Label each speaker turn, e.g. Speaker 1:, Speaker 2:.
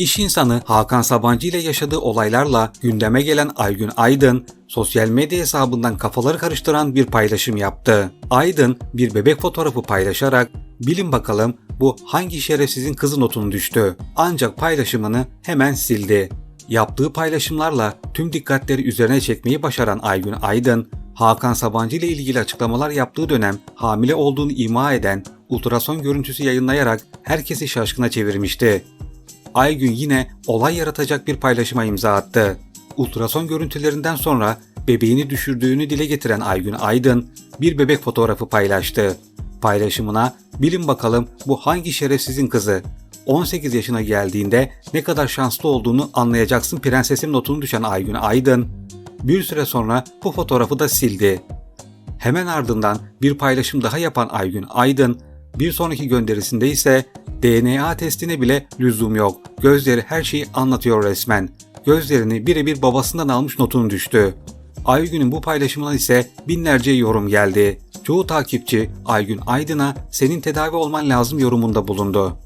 Speaker 1: İş insanı Hakan Sabancı ile yaşadığı olaylarla gündeme gelen Aygün Aydın, sosyal medya hesabından kafaları karıştıran bir paylaşım yaptı. Aydın bir bebek fotoğrafı paylaşarak bilin bakalım bu hangi şerefsizin kızı notunu düştü. Ancak paylaşımını hemen sildi. Yaptığı paylaşımlarla tüm dikkatleri üzerine çekmeyi başaran Aygün Aydın, Hakan Sabancı ile ilgili açıklamalar yaptığı dönem hamile olduğunu ima eden ultrason görüntüsü yayınlayarak herkesi şaşkına çevirmişti. Aygün yine olay yaratacak bir paylaşıma imza attı. Ultrason görüntülerinden sonra bebeğini düşürdüğünü dile getiren Aygün Aydın bir bebek fotoğrafı paylaştı. Paylaşımına bilin bakalım bu hangi şerefsizin kızı? 18 yaşına geldiğinde ne kadar şanslı olduğunu anlayacaksın prensesim notunu düşen Aygün Aydın bir süre sonra bu fotoğrafı da sildi. Hemen ardından bir paylaşım daha yapan Aygün Aydın, bir sonraki gönderisinde ise DNA testine bile lüzum yok. Gözleri her şeyi anlatıyor resmen. Gözlerini birebir babasından almış notunu düştü. Aygün'ün bu paylaşımına ise binlerce yorum geldi. Çoğu takipçi Aygün Aydın'a senin tedavi olman lazım yorumunda bulundu.